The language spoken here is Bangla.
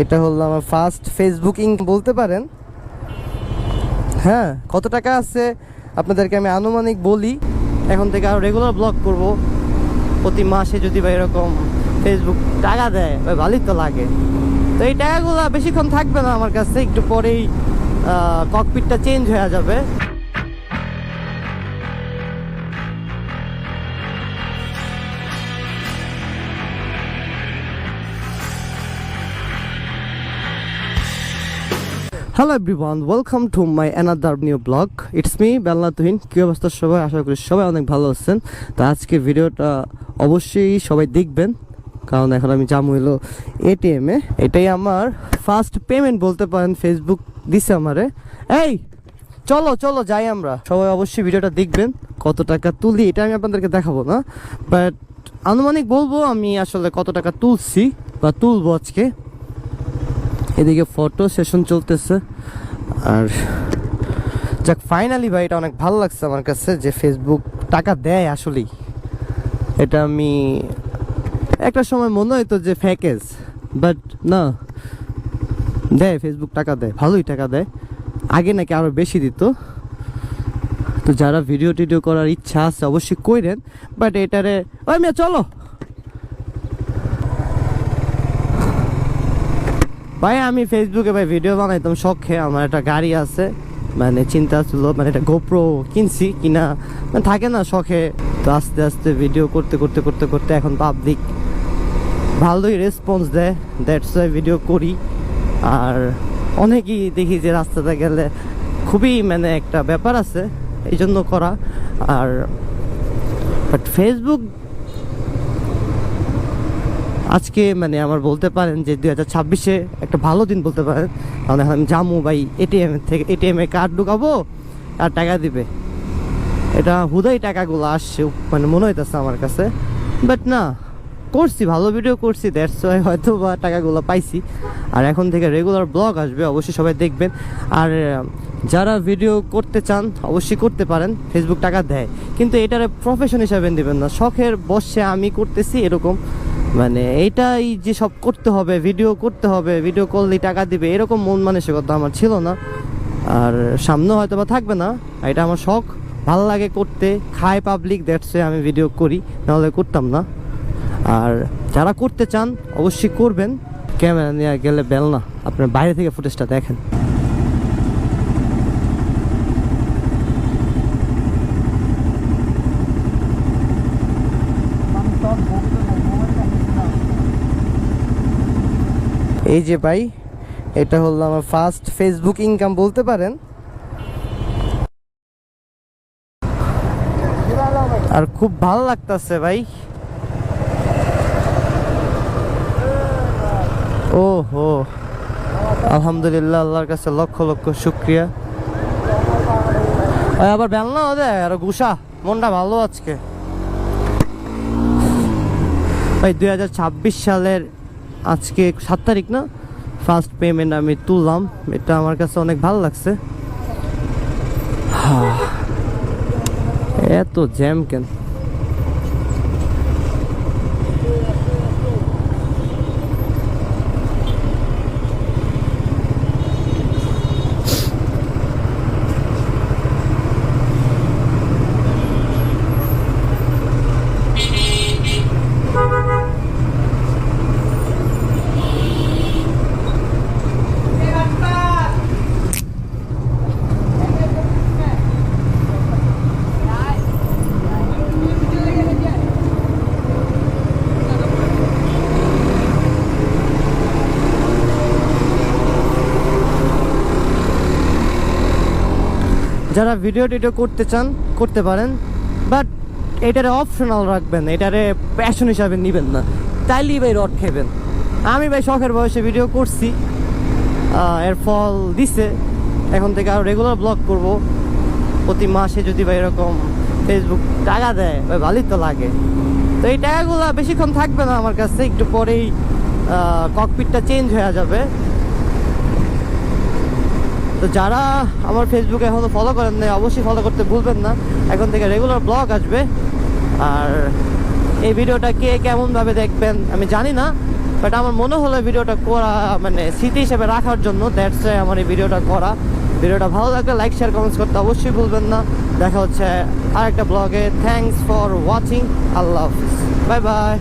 এটা হলো আমার ফার্স্ট ফেসবুকিং বলতে পারেন। হ্যাঁ কত টাকা আছে? আপনাদেরকে আমি আনুমানিক বলি। এখন থেকে আরও রেগুলার ব্লগ করব। প্রতি মাসে যদি বা এরকম ফেসবুক টাকা দেয়, ভাই ভালোই তো লাগে। তো এই টাকাগুলো বেশিক্ষণ থাকবে না আমার কাছে, একটু পরেই ককপিটটা চেঞ্জ হয়ে যাবে। Hello everyone welcome to my another new blog it's me Belna Tuhin কী অবস্থা সবাই? আশা করি সবাই অনেক ভালো আছেন। তো আজকের ভিডিওটা অবশ্যই সবাই দেখবেন। কারণ এখন আমি যাব হলো এটিএমে এটাই আমার ফার্স্ট পেমেন্ট বলতে পারেন ফেসবুক দিছে আমারে। এই, চলো চলো, যাই আমরা। সবাই অবশ্যই ভিডিওটা দেখবেন, কত টাকা তুলি, এটা আমি আপনাদেরকে দেখাবো না। বাট আনুমানিক বলব, আমি আসলে কত টাকা তুলছি বা তুলবো আজকে। এদিকে ফটো সেশন চলতেছে। আর যাক ফাইনালি ভাই, এটা অনেক ভালো লাগছে আমার কাছে যে ফেসবুক টাকা দেয় আসলেই। এটা আমি একটা সময় মনে হতো যে ফ্যাকেজ বাট না। দেয় ফেসবুক টাকা দেয়, ভালোই টাকা দেয়। আগে নাকি আরও বেশি দিত। তো যারা ভিডিও টিডিও করার ইচ্ছা আছে, অবশ্যই কইরেন। বাট এটারে ওই মেয়ে, চলো। ভাই, আমি ফেসবুকে ভাই ভিডিও বানাইতাম, শখে আমার একটা গাড়ি আছে মানে চিন্তা ছিল মানে একটা গোপ্রো কিনছি, কিনা মানে থাকে না শখে, তো আস্তে আস্তে ভিডিও করতে করতে করতে করতে এখন পাবলিক ভালোই রেসপন্স দেয় দ্যাটস ওয়াই ভিডিও করি। আর অনেকেই দেখি যে রাস্তাতে গেলে খুবই মানে একটা ব্যাপার আছে এই জন্য করা। আর বাট ফেসবুক আজকে মানে আমার বলতে পারেন যে দুই হাজার ছাব্বিশে একটা ভালো দিন বলতে পারেন কারণ এখন আমি জামু ভাই এটিএম থেকে এটিএম এ কার্ড ঢুকাবো, আর টাকা দিবে। এটা হুদাই টাকাগুলো আসছে মানে মনে হইতেছে আমার কাছে। বাট না, করছি, ভালো ভিডিও করছি দ্যাটস ওয়াই হয়তো বা টাকাগুলো পাইছি। আর এখন থেকে রেগুলার ব্লগ আসবে, অবশ্যই সবাই দেখবেন। আর, যারা ভিডিও করতে চান, অবশ্যই করতে পারেন ফেসবুক টাকা দেয়। কিন্তু এটারে প্রফেশন হিসাবে নেবেন না, শখের বসে আমি করতেছি এরকম। মানে এইটাই যে সব করতে হবে ভিডিও করতে হবে ভিডিও করলেই টাকা দিবে, এরকম মন মানসিকতা আমার ছিল না। আর সামনে হয়তো বা থাকবে না এটা আমার শখ। ভালো লাগে করতে, খায় পাবলিক দ্যাটসে আমি ভিডিও করি, নাহলে করতাম না। আর যারা করতে চান, অবশ্যই করবেন। ক্যামেরা নিয়ে গেলে বেল না, আপনার বাইরে থেকে ফুটেজটা দেখেন। এই যে ভাই, এটা হলো আমার ফার্স্ট ফেসবুক ইনকাম বলতে পারেন। আর খুব ভালো লাগতাছে ভাই। ও হো আলহামদুলিল্লাহ, আল্লাহর কাছে লক্ষ লক্ষ শুক্রিয়া। আবার বেলনা দেয় আর গুসা, মনটা ভালো আজকে। ভাই, দুই হাজার ছাব্বিশ সালের আজকে সাত তারিখ না? ফার্স্ট পেমেন্ট আমি তুললাম। এটা আমার কাছে অনেক ভালো লাগছে। এত জ্যাম কেন? যারা ভিডিও টিডিও করতে চান, করতে পারেন বাট এটারে অপশনাল রাখবেন, এটারে প্যাশন হিসাবে নেবেন না। তাইলেই ভাই রড খেবেন আমি ভাই শখের বয়সে ভিডিও করছি এর ফল দিছে। এখন থেকে আরও রেগুলার ব্লগ করব। প্রতি মাসে যদি ভাই এরকম ফেসবুক টাকা দেয়, ভাই ভালোই তো লাগে। তো এই টাকাগুলো বেশিক্ষণ থাকবে না আমার কাছে, একটু পরেই ককপিটটা চেঞ্জ হয়ে যাবে। তো যারা আমার ফেসবুকে এখনও ফলো করেন না অবশ্যই ফলো করতে ভুলবেন না। এখন থেকে রেগুলার ব্লগ আসবে। আর এই ভিডিওটা কে কেমনভাবে দেখবেন আমি জানি না বাট আমার মনে হলো ভিডিওটা করা মানে স্মৃতি হিসেবে রাখার জন্য দ্যাটস আমার এই ভিডিওটা করা। ভিডিওটা ভালো লাগলে লাইক শেয়ার কমেন্টস করতে অবশ্যই ভুলবেন না। দেখা হচ্ছে আরেকটা ব্লগে থ্যাঙ্কস ফর ওয়াচিং আল্লাহ হাফিজ বাই বাই